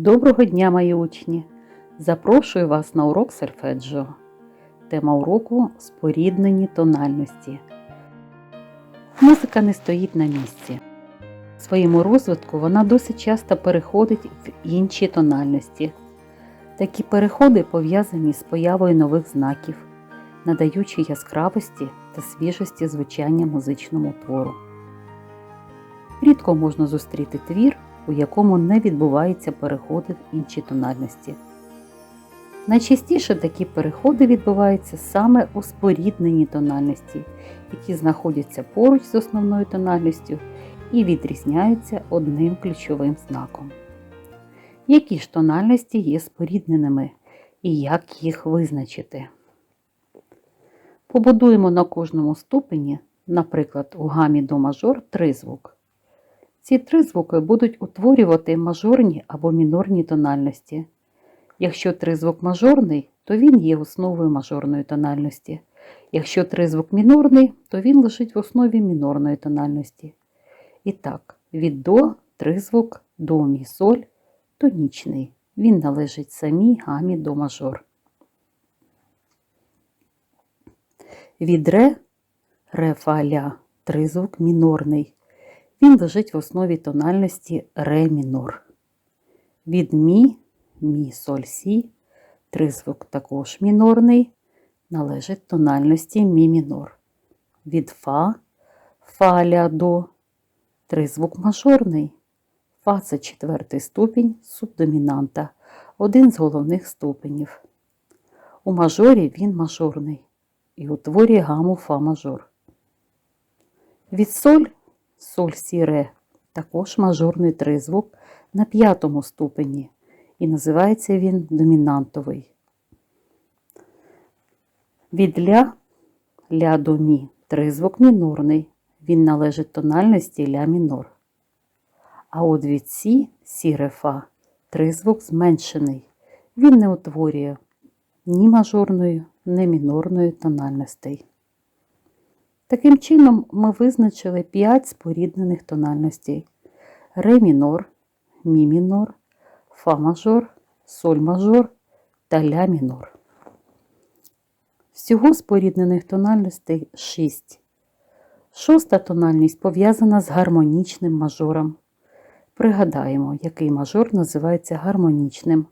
Доброго дня, мої учні! Запрошую вас на урок сольфеджіо. Тема уроку споріднені тональності. Музика не стоїть на місці. В своєму розвитку вона досить часто переходить в інші тональності. Такі переходи пов'язані з появою нових знаків, надаючи яскравості та свіжості звучання музичному твору. Рідко можна зустріти твір, у якому не відбуваються переходи в інші тональності. Найчастіше такі переходи відбуваються саме у спорідненій тональності, які знаходяться поруч з основною тональністю і відрізняються одним ключовим знаком. Які ж тональності є спорідненими і як їх визначити? Побудуємо на кожному ступені, наприклад, у гамі до мажор тризвук. Ці три звуки будуть утворювати мажорні або мінорні тональності. Якщо тризвук мажорний, то він є основою мажорної тональності. Якщо тризвук мінорний, то він лежить в основі мінорної тональності. І так, від до тризвук до мі соль тонічний. Він належить самій гамі до мажор. Від ре ре фа ля тризвук мінорний. Він лежить в основі тональності ре мінор. Від мі, мі соль сі, тризвук також мінорний, належить тональності мі мінор. Від фа, фа ля до, тризвук мажорний. Фа це четвертий ступінь субдомінанта, один з головних ступенів. У мажорі він мажорний і утворює гаму фа мажор. Від соль соль сі ре також мажорний тризвук на п'ятому ступені, і називається він домінантовий. Від ля ля до мі тризвук мінорний, він належить тональності ля мінор. А от від сі сі ре фа тризвук зменшений, він не утворює ні мажорної, ні мінорної тональностей. Таким чином, ми визначили 5 споріднених тональностей: ре мінор, мі мінор, фа мажор, соль мажор та ля мінор. Всього споріднених тональностей 6. Шоста тональність пов'язана з гармонічним мажором. Пригадаємо, який мажор називається гармонічним.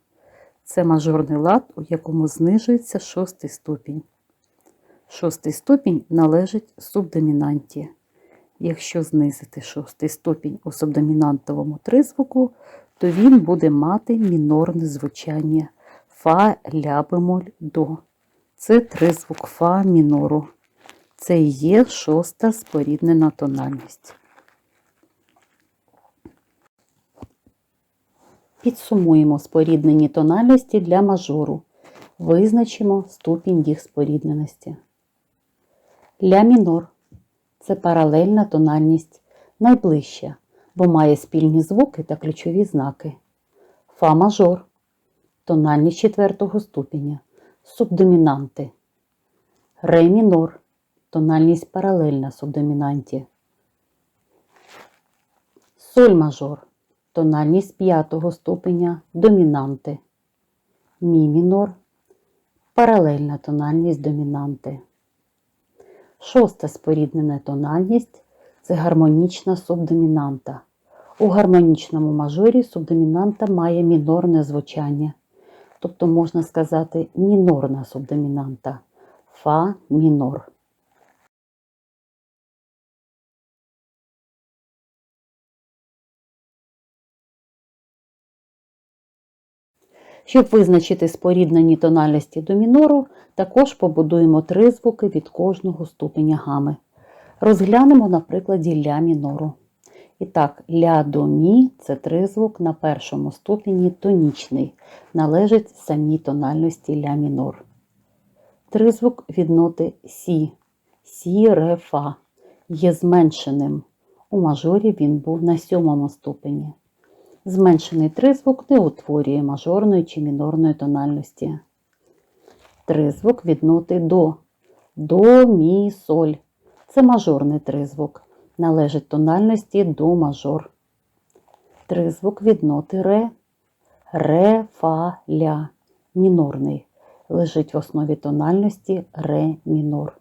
Це мажорний лад, у якому знижується шостий ступінь. Шостий ступінь належить субдомінанті. Якщо знизити шостий ступінь у субдомінантовому тризвуку, то він буде мати мінорне звучання фа ля бемоль до. Це тризвук фа мінору. Це і є шоста споріднена тональність. Підсумуємо споріднені тональності для мажору. Визначимо ступінь їх спорідненості. Ля мінор це паралельна тональність, найближча, бо має спільні звуки та ключові знаки. Фа мажор тональність четвертого ступеня, субдомінанти. Ре мінор тональність паралельна субдомінанті. Соль мажор тональність п'ятого ступеня домінанти. Мі мінор паралельна тональність домінанти. Шоста споріднена тональність це гармонічна субдомінанта. У гармонічному мажорі субдомінанта має мінорне звучання, тобто можна сказати мінорна субдомінанта фа мінор. Щоб визначити споріднені тональності до мінору, також побудуємо три звуки від кожного ступеня гами. Розглянемо на прикладі ля мінору. І так, ля до мі це тризвук на першому ступені тонічний, належить самій тональності ля мінор. Тризвук від ноти сі, сі ре фа є зменшеним. У мажорі він був на сьомому ступені. Зменшений тризвук не утворює мажорної чи мінорної тональності. Тризвук від ноти до. До, мі, соль. Це мажорний тризвук. Належить тональності до мажор. Тризвук від ноти ре. Ре, фа, ля. Мінорний. Лежить в основі тональності ре мінор.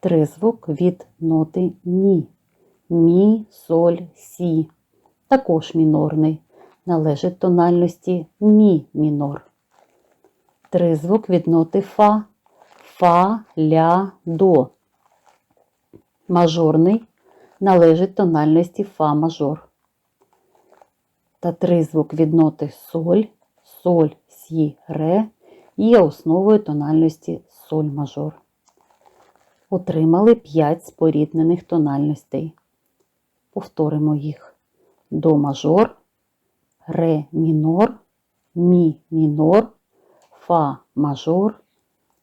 Тризвук від ноти мі. Мі, соль, сі. Також мінорний. Належить тональності мі мінор. Тризвук від ноти фа. Фа, ля, до. Мажорний належить тональності фа мажор. Та тризвук від ноти соль, соль, сі, ре є основою тональності соль мажор. Отримали 5 споріднених тональностей. Повторимо їх: до мажор, ре мінор, мі мінор, фа мажор,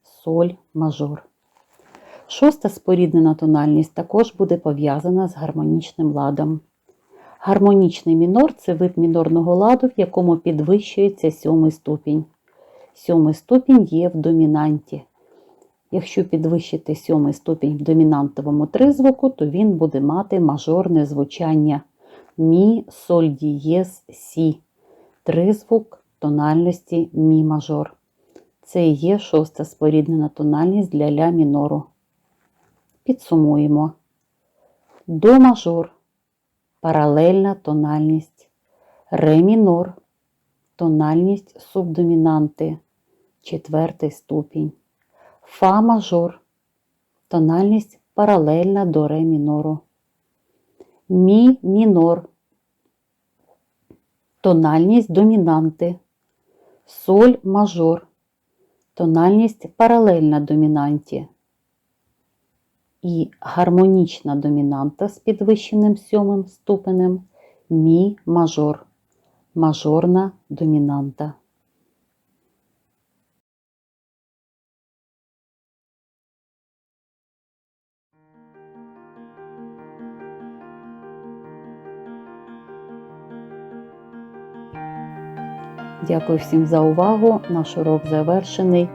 соль мажор. Шоста споріднена тональність також буде пов'язана з гармонічним ладом. Гармонічний мінор це вид мінорного ладу, в якому підвищується сьомий ступінь. Сьомий ступінь є в домінанті. Якщо підвищити сьомий ступінь в домінантовому тризвуку, то він буде мати мажорне звучання мі, соль дієз, сі. Тризвук тональності мі мажор. Це і є шоста споріднена тональність для ля мінору. Підсумуємо. До мажор паралельна тональність, ре мінор, тональність субдомінанти, четвертий ступінь, фа мажор, тональність паралельна до ре мінору, мі мінор, тональність домінанти, соль мажор, тональність паралельна домінанті і гармонічна домінанта з підвищеним сьомим ступенем мі мажор, мажорна домінанта. Дякую всім за увагу. Наш урок завершений.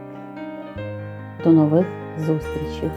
До нових зустрічей!